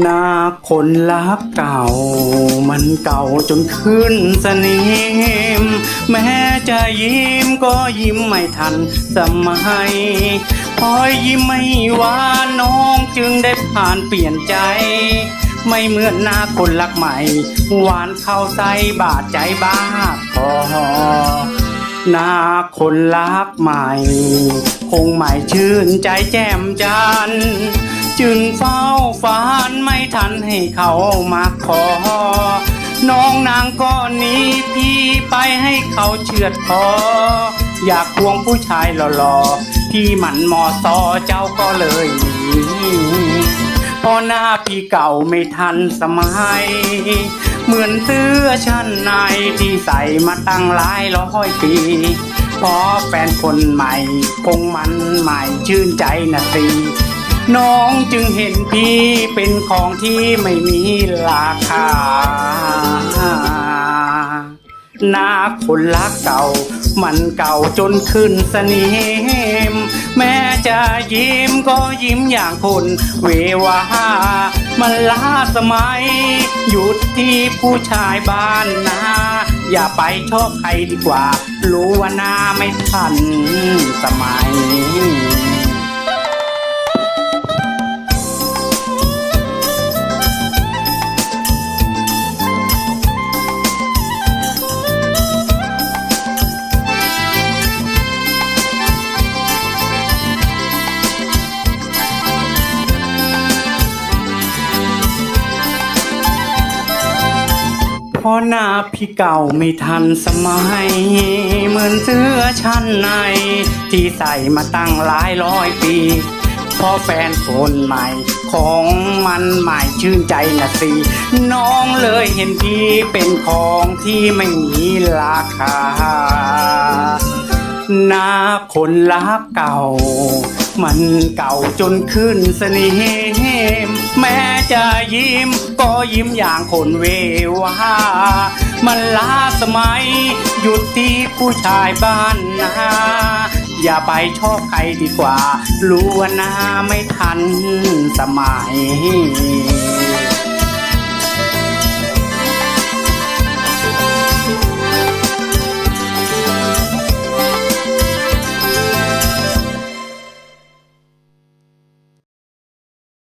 หน้าคนรักเก่า มันเก่าจนขึ้นสนิม แม้จะยิ้มก็ยิ้มไม่ทันสมัยพอยยิ้มไม่หวานน้องจึงได้ผ่านเปลี่ยนใจ ไม่เหมือนหน้าคนรักใหม่ หวานเข้าใส่บาดใจบ้าพอหน้าคนรักใหม่ คงไม่ชื่นใจแจ่มจันทร์ จึงเฝ้าฝันไม่ทันให้เขามาขอ น้องนางก็หนีพี่ไปให้เขาเชือดคออยากควงผู้ชายหล่อๆที่หมันมอซอเจ้าก็เลยหนีเพอหน้าพี่เก่าไม่ทันสมัย เหมือนเสื้อชั้นในที่ใส่มาตั้งหลายร้อยปีพอแฟนคนใหม่คงมันใหม่ชื่นใจนะสิ น้องจึงเห็นพี่เป็นของที่ไม่มีราคาหน้าคนรักเก่า มันเก่าจนขึ้นสนิมแม้จะยิ้มก็ยิ้มอย่างคนเววามันล้าสมัย หยุดที่ผู้ชายบ้านนา อย่าไปชอบใครดีกว่า รู้ว่าหน้าไม่ทันสมัย เพราะหน้าพี่เก่าไม่ทันสมัย เหมือนเสื้อชั้นใน ที่ใส่มาตั้งหลายร้อยปีพราะแฟนคนใหม่ ของมันใหม่ชื่นใจนะสิ น้องเลยเห็นพี่เป็นของที่ไม่มีราคา หน้าคนรักเก่า มันเก่าจนขึ้นสนิมแม้จะยิ้มก็ยิ้มอย่างคนเววามันล้าสมัย หยุดที่ผู้ชายบ้านนาอย่าไปชอบใครดีกว่า รู้ว่าหน้าไม่ทันสมัย